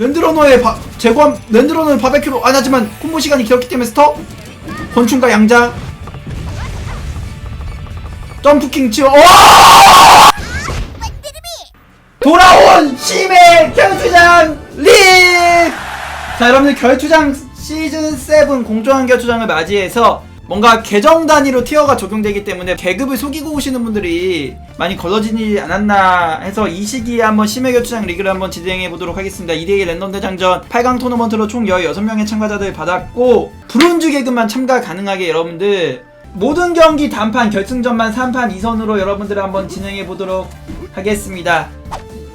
랜드러너의 바, 제거함 랜드러너의 바베큐로 안 하지만 콤보 시간이 길었기 때문에 스톱 권충과 양자 점프킹 치어 오! 돌아온 심해 결투장 립! 자 여러분들 결투장 시즌 7 공정한 결투장을 맞이해서 뭔가 계정 단위로 티어가 적용되기 때문에 계급을 속이고 오시는 분들이 많이 걸러지지 않았나 해서 이 시기에 한번 심해 결투장 리그를 한번 진행해 보도록 하겠습니다. 2대2 랜덤 대장전 8강 토너먼트로 총 16명의 참가자들 받았고 브론즈 계급만 참가 가능하게 여러분들 모든 경기 단판 결승전만 3판 2선으로 여러분들 한번 진행해 보도록 하겠습니다.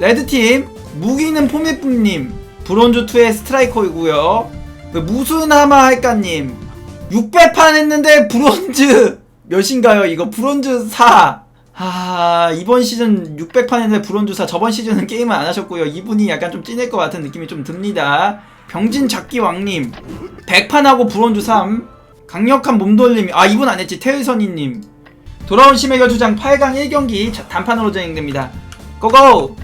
레드팀 무기는 포미쁨님 브론즈2의 스트라이커이고요 그 무수나마 할까님 600판 했는데 브론즈 몇인가요? 이거 브론즈 4 아, 이번 시즌 600판 했는데 브론즈 4 저번 시즌은 게임을 안 하셨고요. 이분이 약간 좀 찐일 것 같은 느낌이 좀 듭니다. 병진 작기 왕님 100판하고 브론즈 3 강력한 몸돌림. 아 이분 안 했지. 태의선이님. 돌아온 심해결 주장 8강 1경기 단판으로 진행됩니다. 고고!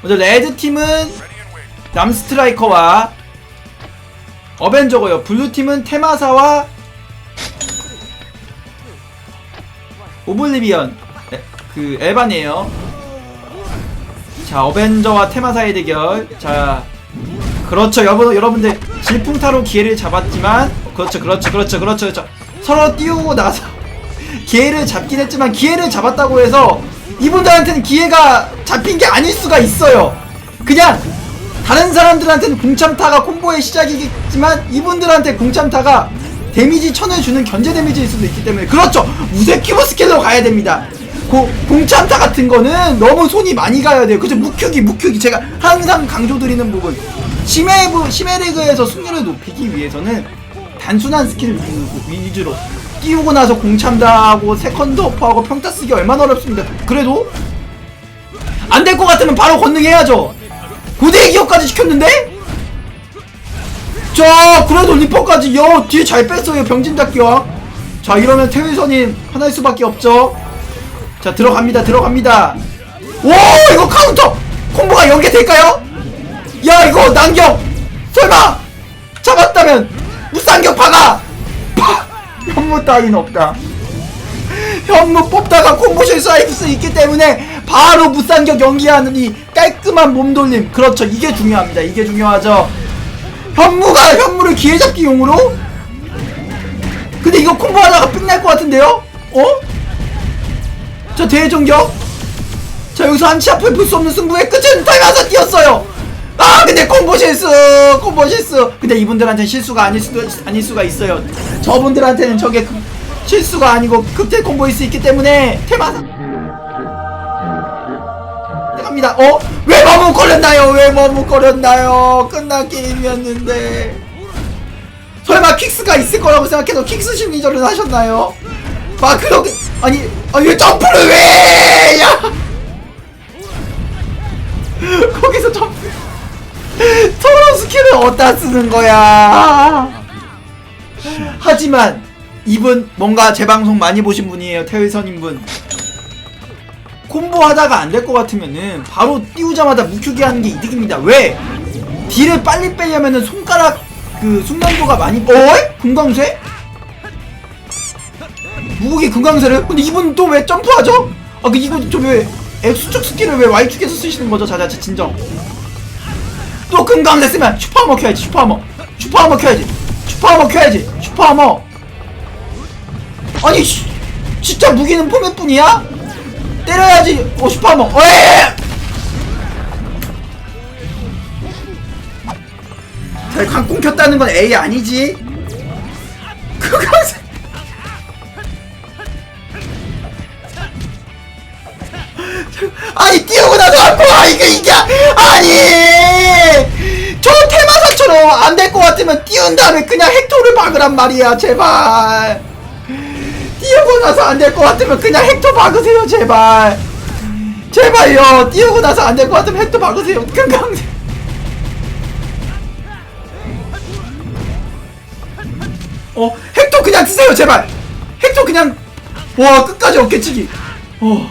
먼저 레드팀은 남스트라이커와 어벤져고요. 블루팀은 테마사와 오블리비언 에, 그 에반이에요. 자 어벤져와 테마사의 대결. 자 그렇죠. 여러분, 여러분들 질풍타로 기회를 잡았지만 그렇죠 그렇죠 그렇죠 그렇죠 그렇죠. 서로 띄우고 나서 기회를 잡긴 했지만 기회를 잡았다고 해서 이분들한테는 기회가 잡힌 게 아닐 수가 있어요. 그냥 다른 사람들한테는 공참타가 콤보의 시작이겠지만 이분들한테 공참타가 데미지 천을 주는 견제 데미지일 수도 있기 때문에 그렇죠. 무쇠큐브 스킬로 가야 됩니다. 고, 공참타 같은 거는 너무 손이 많이 가야 돼요. 그죠? 무큐기 무큐기. 제가 항상 강조드리는 부분. 심해부 심해리그에서 승률을 높이기 위해서는 단순한 스킬 위주로 띄우고 나서 공참다하고 세컨드 어퍼하고 평타 쓰기 얼마나 어렵습니다. 그래도 안 될 것 같으면 바로 건능해야죠 고대 기업까지 시켰는데? 자 그래도 리퍼까지 여 뒤에 잘 뺐어요 병진작기와. 자 이러면 태위선인 하나일 수밖에 없죠. 자 들어갑니다 들어갑니다. 오 이거 카운터! 콤보가 연계될까요? 야 이거 난격! 설마! 잡았다면 무쌍격 박아! 파 현무 따윈 없다. 현무 뽑다가 콤보 실수할 수 있기 때문에 바로 무쌍격 연기하는 이 깔끔한 몸돌림. 그렇죠. 이게 중요합니다. 이게 중요하죠. 현무가 현무를 기회잡기용으로? 근데 이거 콤보 하다가 끝날 것 같은데요? 어? 자 대전격? 자 여기서 한치 앞을 볼 수 없는 승부의 끝은 닮아서 뛰었어요. 아 근데 콤보 실수! 콤보 실수! 근데 이분들한테 실수가 아닐 수도 아닐 수가 있어요. 저분들한테는 저게 그- 실수가 아니고 극대 콤보일 수 있기 때문에 테마사 갑니다. 어? 왜 머뭇거렸나요? 왜 머뭇거렸나요? 끝난 게임이었는데. 설마 킥스가 있을 거라고 생각해서 킥스 심리전을 하셨나요? 아 그렇게. 아니 아왜 점프를 왜 야! 거기서 점프. 서로 스킬을 어디다 쓰는 거야? 하지만 이분 뭔가 제 방송 많이 보신 분이에요. 태회선인 분 콤보 하다가 안 될 것 같으면은 바로 띄우자마자 무큐기 하는 게 이득입니다 왜? 딜을 빨리 빼려면은 손가락 그 숙련도가 많이 어이? 금강쇠? 무국이 금강쇠를? 근데 이분 또 왜 점프하죠? 아 그 이거 저왜 X축 스킬을 왜 Y축에서 쓰시는 거죠? 자자 자 진정 또 금강쇠 쓰면 슈퍼하머 켜야지 슈퍼하머 슈퍼하머 켜야지 슈퍼하머 켜야지 슈퍼하머 아니 씨, 진짜 무기는 포맷뿐이야? 때려야지. 어 슈퍼하머 어이! 자 강공 켰다는 건 A 아니지? 금강쇠 아니 띄우고 나서 아파 이게 이게 아니! 저 테마사처럼 안 될 것 같으면 띄운 다음에 그냥 헥토를 박으란 말이야 제발 뛰우고 나서 안 될 것 같으면 그냥 헥토 박으세요 제발. 제발요. 뛰우고 나서 안 될 것 같으면 헥토 박으세요. 금강. 어 헥토 그냥 쓰세요 제발. 헥토 그냥. 와 끝까지 어깨치기. 어.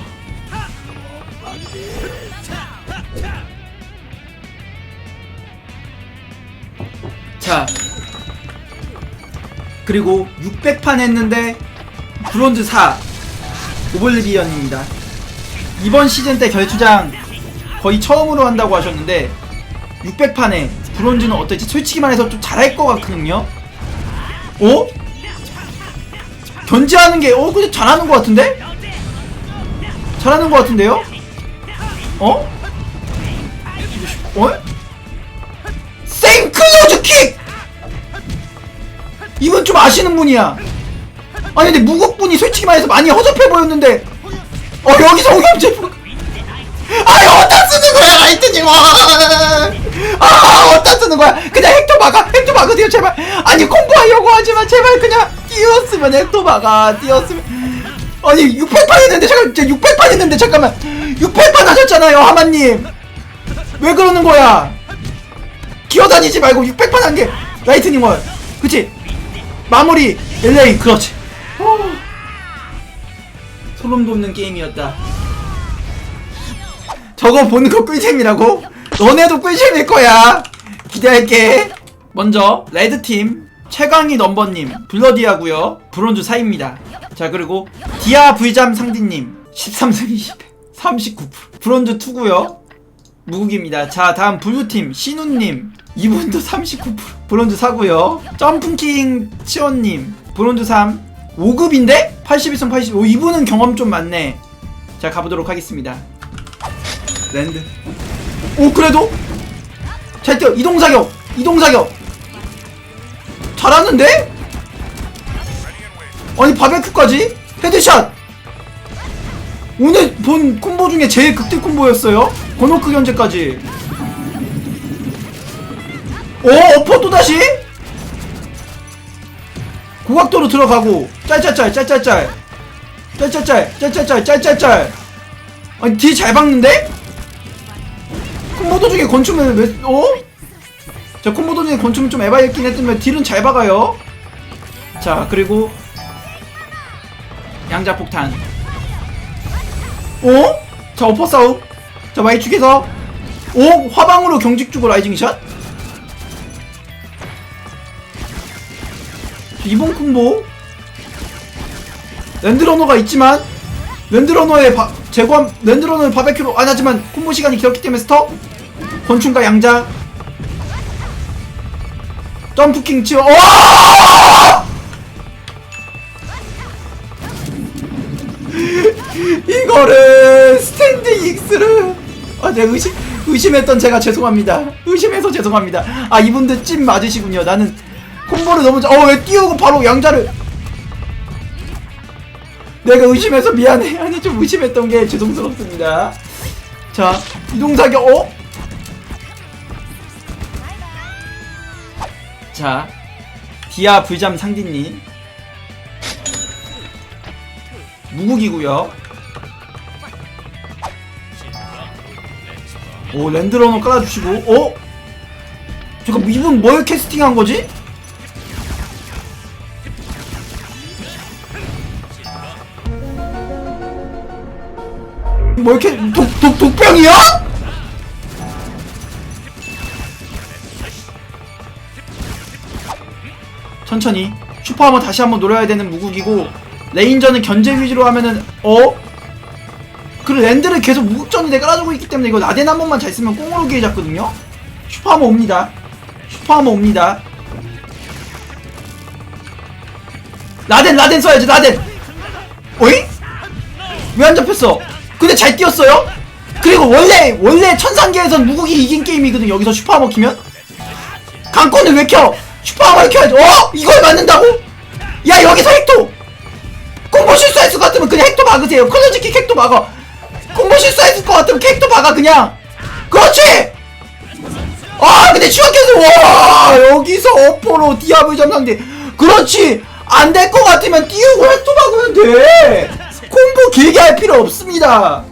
자, 그리고 600판 했는데 브론즈 4 오블리비언입니다 이번 시즌 때 결투장 거의 처음으로 한다고 하셨는데 600판에 브론즈는 어떨지 솔직히 말해서 좀 잘할 것 같거든요 어? 견제하는 게 어? 근데 잘하는 것 같은데? 잘하는 것 같은데요? 어? 어? 생클로즈 킥! 이분 좀 아시는 분이야. 아니 근데 무국분이 솔직히 말해서 많이 허접해 보였는데. 어 여기서 오경재 아니 어디다 쓰는 거야 라이트닝 아 어디다 쓰는 거야? 그냥 헥토 막아 헥토 막으세요 제발. 아니 공부하려고 하지만 제발 그냥 띄웠으면 헥토 막아 띄웠으면. 아니 600판 했는데 잠깐 진짜 600판 했는데 잠깐만. 600판 하셨잖아요 하마님. 왜 그러는 거야? 기어다니지 말고 600판 한 게 라이트닝 월 그치? 마무리 LA 그렇지. 어. 소름 돋는 게임이었다. 저거 보는 거 꿀잼이라고? 너네도 꿀잼일 거야. 기대할게. 먼저 레드팀 최강희 넘버님 블러디하고요. 브론즈 4입니다. 자 그리고 디아 V잠 상디님 13승 20패 39% 브론즈 2고요. 무국입니다. 자, 다음 블루팀 신우님 이분도 39% 브론즈 4고요. 점프킹 치원님 브론즈 3 5급인데 81승 85 이분은 경험 좀 많네. 자, 가보도록 하겠습니다. 랜드. 오 그래도 잘 뛰어 이동 사격 이동 사격 잘하는데? 아니 바베큐까지 헤드샷 오늘 본 콤보 중에 제일 극딜 콤보였어요. 권호크 견제까지. 오, 어퍼 또 다시? 고각도로 들어가고 짤짤짤 짤짤짤. 짤짤짤 짤짤짤 짤짤짤. 아니 뒤 잘 박는데? 콤보도 중에 권총을 왜 어? 자 콤보도 중에 권총은 좀 에바였긴 했지만 딜은 잘 박아요. 자 그리고 양자 폭탄. 어? 자 어퍼 싸움. 자 Y축에서. 오 화방으로 경직 주고 라이징 샷 이번 콤보? 랜드러너가 있지만 랜드러너의 바, 제거함 랜드러너의 바베큐로 안 하지만 콤보 시간이 길었기 때문에 스톱? 권충과 양자. 점프킹 치어 어! 이거를 스탠딩 익스를. 아 내가 의심 의심했던 제가 죄송합니다. 의심해서 죄송합니다. 아 이분들 찐 맞으시군요. 나는 콤보를 너무 어왜 띄우고 바로 양자를 내가 의심해서 미안해 아니 좀 의심했던 게 죄송스럽습니다 자 이동사격 어? 자 디아 불잠 상디님 무국이고요 오 랜드러너 깔아주시고 어? 잠깐 이분 뭘 캐스팅한 거지? 뭐 이렇게 독, 독, 독병이야? 천천히 슈퍼하머 다시 한번 노려야 되는 무국이고 레인저는 견제 위주로 하면은 어? 그리고 랜드를 계속 무국전에 깔아주고 있기 때문에 이거 라덴 한 번만 잘 쓰면 꽁으로 기회 잡거든요 슈퍼하머 옵니다 슈퍼하머 옵니다 라덴 라덴 써야지 라덴 어이? 왜 안 잡혔어? 근데 잘 뛰었어요? 그리고 원래 원래 천상계에선 무국이 이긴 게임이거든 여기서 슈퍼하머 키면? 강권을 왜 켜? 슈퍼하머를 켜야지. 어? 이걸 맞는다고? 야 여기서 헥토 콤보 실수했을 것 같으면 그냥 헥토 막으세요. 클로즈킥 헥토 막아. 콤보 실수했을 것 같으면 헥토 막아 그냥. 그렇지! 아 근데 추격해서 와 여기서 어퍼로 디아블 점상대. 그렇지! 안 될 것 같으면 띄우고 헥토 막으면 돼 콤보 길게 할 필요 없습니다